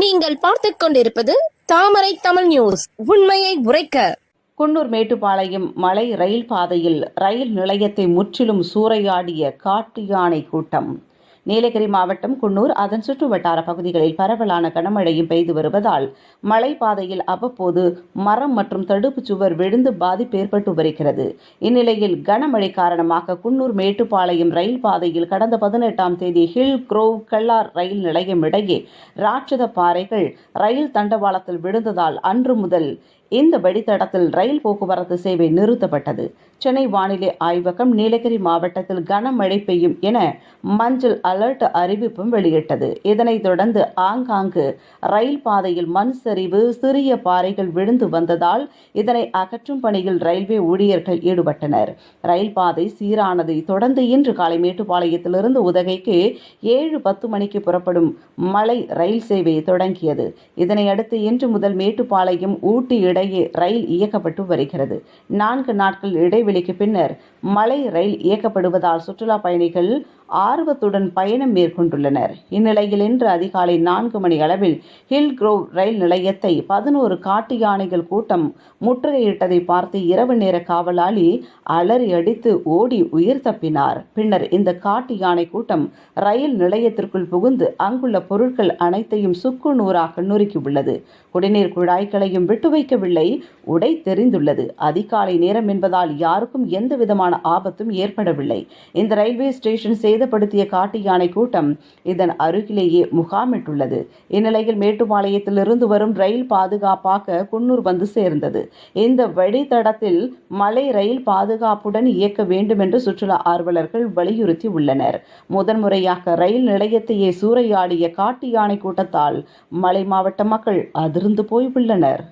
நீங்கள் பார்த்து கொண்டிருப்பது தாமரை தமிழ் நியூஸ். உண்மையை உரைக்க. குன்னூர் மேட்டுப்பாளையம் மலை ரயில் பாதையில் ரயில் நிலையத்தை முற்றிலும் சூறையாடிய காட்டு யானை கூட்டம். நீலகிரி மாவட்டம் குன்னூர் அதன் சுற்றுவட்டார பகுதிகளில் பரவலான கனமழையும் பெய்து வருவதால் மலைப்பாதையில் அவ்வப்போது மரம் மற்றும் தடுப்பு சுவர் விழுந்து பாதிப்பு ஏற்பட்டு வருகிறது. இந்நிலையில் கனமழை காரணமாக குன்னூர் மேட்டுப்பாளையம் ரயில் பாதையில் கடந்த பதினெட்டாம் தேதி ஹில் குரோவ் கல்லார் ரயில் நிலையம் இடையே ராட்சத பாறைகள் ரயில் தண்டவாளத்தில் விழுந்ததால் அன்று முதல் இந்த வழித்தடத்தில் ரயில் போக்குவரத்து சேவை நிறுத்தப்பட்டது. சென்னை வானிலை ஆய்வகம் நீலகிரி மாவட்டத்தில் கனமழை பெய்யும் என மஞ்சள் அலர்ட் அறிவிப்பும் வெளியிட்டது. இதனைத் தொடர்ந்து ஆங்காங்கு ரயில் பாதையில் மண் சரிவு சிறிய பாறைகள் விழுந்து வந்ததால் இதனை அகற்றும் பணியில் ரயில்வே ஊழியர்கள் ஈடுபட்டனர். ரயில் பாதை சீரானதை தொடர்ந்து இன்று காலை மேட்டுப்பாளையத்திலிருந்து உதகைக்கு ஏழு பத்து மணிக்கு புறப்படும் மலை ரயில் சேவை தொடங்கியது. இதனையடுத்து இன்று முதல் மேட்டுப்பாளையம் ஊட்டி இடையே ரயில் இயக்கப்பட்டு வருகிறது. நான்கு நாட்கள் இடை இடைவெளிக்கு பின்னர் மலை ரயில் இயக்கப்படுவதால் சுற்றுலா பயணிகள் ஆர்வத்துடன் பயணம் மேற்கொண்டுள்ளனர். இந்நிலையில் இன்று அதிகாலை நான்கு மணி அளவில் ஹில் குரோவ் ரயில் நிலையத்தை பதினோரு காட்டு யானைகள் கூட்டம் முற்றுகையிட்டதை பார்த்து இரவு நேர காவலாளி அலறி அடித்து ஓடி உயிர் தப்பினார். பின்னர் இந்த காட்டு யானை கூட்டம் ரயில் நிலையத்திற்குள் புகுந்து அங்குள்ள பொருட்கள் அனைத்தையும் சுக்கு நூறாக நொறுக்கியுள்ளது. குடிநீர் குழாய்களையும் விட்டு வைக்கவில்லை உடை தெரிந்துள்ளது. அதிகாலை நேரம் என்பதால் யார் யாருக்கும் எந்த விதமான ஆபத்தும் ஏற்படவில்லை. இந்த ரயில்வே ஸ்டேஷன் சேதப்படுத்திய காட்டு யானை கூட்டம் இதன் அருகிலேயே முகாமிட்டுள்ளது. இந்நிலையில் மேட்டுப்பாளையத்திலிருந்து வரும் ரயில் பாதுகாப்பாக குன்னூர் வந்து சேர்ந்தது. இந்த வழித்தடத்தில் மலை ரயில் பாதுகாப்புடன் இயக்க வேண்டும் என்று சுற்றுலா ஆர்வலர்கள் வலியுறுத்தி உள்ளனர். முதன்முறையாக ரயில் நிலையத்தையே சூறையாடிய காட்டு யானை கூட்டத்தால் மலை மாவட்ட மக்கள் அதிர்ந்து போய் உள்ளனர்